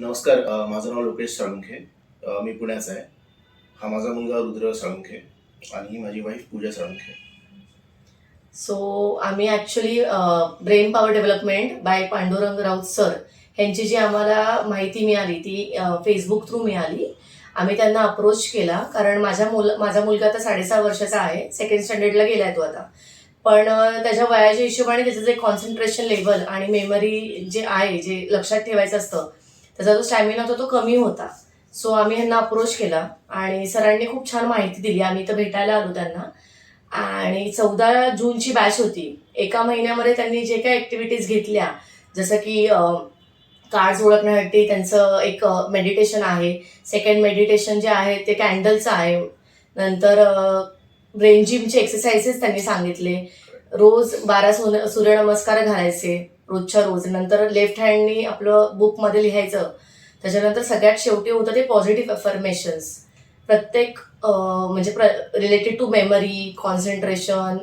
नमस्कार माझं नाव लोकेश साळुंखे. मी पुण्याचा आहे. हा माझा मुलगा रुद्र साळुंखे आणि ही माझी वाईफ पूजा साळुंखे. सो आम्ही actually brain power development by Pandurang Raut sir ह्यांची जी आम्हाला माहिती मिळाली ती फेसबुक थ्रू मिळाली. आम्ही त्यांना अप्रोच केला कारण माझ्या मुल माझा मुलगा आता साडेसहा वर्षाचा आहे सेकंड स्टँडर्डला गेलाय तो आता. पण त्याच्या वयाच्या हिशोबाने त्याचं जे कॉन्सन्ट्रेशन लेवल आणि मेमरी जे आहे जे लक्षात ठेवायचं असतं त्याचा जो स्टॅमिना होता तो कमी होता. सो आम्ही ह्यांना अप्रोच केला आणि सरांनी खूप छान माहिती दिली. आम्ही इथं भेटायला आलो त्यांना. आणि चौदा जूनची बॅच होती. एका महिन्यामध्ये त्यांनी जे काही ॲक्टिव्हिटीज घेतल्या जसं की कार्ड्स ओळखण्यासाठी त्यांचं एक मेडिटेशन आहे. सेकंड मेडिटेशन जे आहे ते कॅन्डलचं आहे. नंतर ब्रेन जिमचे एक्सरसाइजेस त्यांनी सांगितले. रोज बारा सूर्य सूर्यनमस्कार घालायचे. रोजच्या रोज. नंतर लेफ्ट हँडनी आपलं बुकमध्ये लिहायचं. त्याच्यानंतर सगळ्यात शेवटी होतं ते पॉझिटिव्ह अफर्मेशन्स प्रत्येक म्हणजे प्र related to memory concentration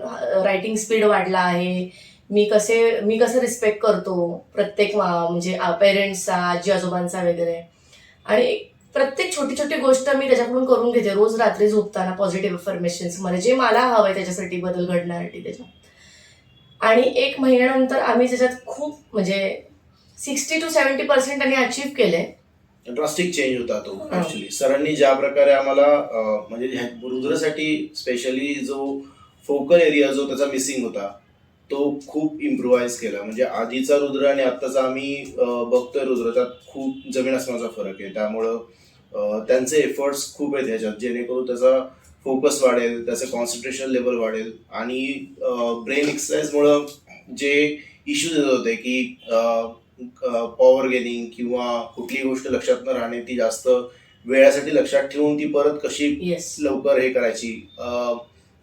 writing speed वाढला आहे. मी कसे मी कसं रिस्पेक्ट करतो प्रत्येक मा- म्हणजे पेरेंट्सचा आजी आजोबांचा वगैरे. आणि प्रत्येक छोटी छोटी गोष्ट मी त्याच्याकडून करून घेते. रोज रात्री झोपताना पॉझिटिव्ह अफर्मेशन्समध्ये जे मला हवं आहे त्याच्यासाठी बदल घडण्यासाठी त्याच्यात. आणि एक महिन्यानंतर आम्ही त्याच्यात खूप म्हणजे सिक्स्टी टू सेव्हन्टी पर्सेंट त्यांनी अचीव्ह केले ड्रास्टिक चेंज होता तो. ऍक्च्युली सरांनी ज्या प्रकारे आम्हाला म्हणजे रुद्रसाठी स्पेशली जो फोकल एरिया जो त्याचा मिसिंग होता तो खूप इम्प्रुव्हाइज केला. म्हणजे आधीचा रुद्र आणि आत्ताचा आम्ही बघतोय रुद्र त्यात खूप जमीन आसमानाचा फरक आहे. त्यामुळं त्यांचे एफर्ट्स खूप आहेत ह्याच्यात जेणेकरून त्याचा फोकस वाढेल त्याचं कॉन्सन्ट्रेशन लेवल वाढेल. आणि ब्रेन एक्सरसाइजमुळं जे इश्यूज येत होते की पॉवर गेनिंग किंवा कुठली गोष्ट लक्षात न राहणे ती जास्त वेळासाठी लक्षात ठेवून ती परत कशी येस लवकर हे करायची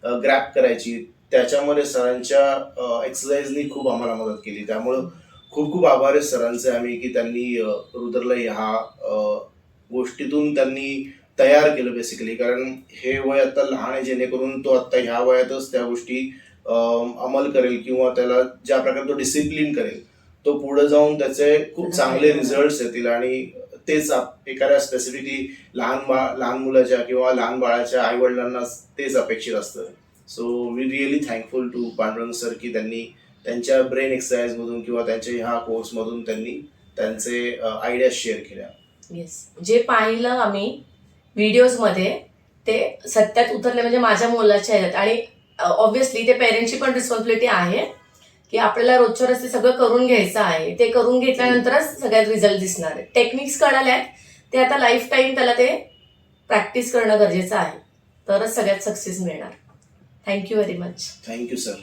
ग्रॅप करायची त्याच्यामध्ये सरांच्या एक्सरसाइजनी खूप आम्हाला मदत केली. त्यामुळं खूप खूप आभार आहे सरांचे आम्ही की त्यांनी रुद्रला ह्या गोष्टीतून त्यांनी तयार केलं बेसिकली कारण हे वय आता लहान आहे जेणेकरून तो आता ह्या वयातच त्या गोष्टी अंमल करेल किंवा त्याला ज्या प्रकारे तो डिसिप्लिन करेल तो पुढे जाऊन त्याचे खूप चांगले रिझल्ट येतील. आणि तेच एखाद्या स्पेसिफिकली लहान बा लहान मुलाच्या किंवा लहान बाळाच्या आई वडिलांना तेच अपेक्षित असतं. So we really thankful to Pandurang sir की त्यांनी त्यांच्या ब्रेन एक्सरसाइज मधून किंवा त्यांच्या ह्या कोर्स मधून त्यांनी त्यांचे आयडिया शेअर केल्या. येस जे पाहिलं आम्ही व्हिडिओजमध्ये ते सत्यात उतरले म्हणजे माझ्या मुलाच्या ह्याच्यात. आणि ऑब्व्हियसली ते पेरेंट्सची पण रिस्पॉन्सिबिलिटी आहे की आपल्याला रोजच्या रस्ते सगळं करून घ्यायचं आहे. ते करून घेतल्यानंतरच सगळ्यात रिझल्ट दिसणार आहे. टेक्निक्स कळाल्या आहेत. ते आता लाईफ टाईम त्याला ते प्रॅक्टिस करणं गरजेचं आहे. तरच सगळ्यात सक्सेस मिळणार. Thank you very much thank you sir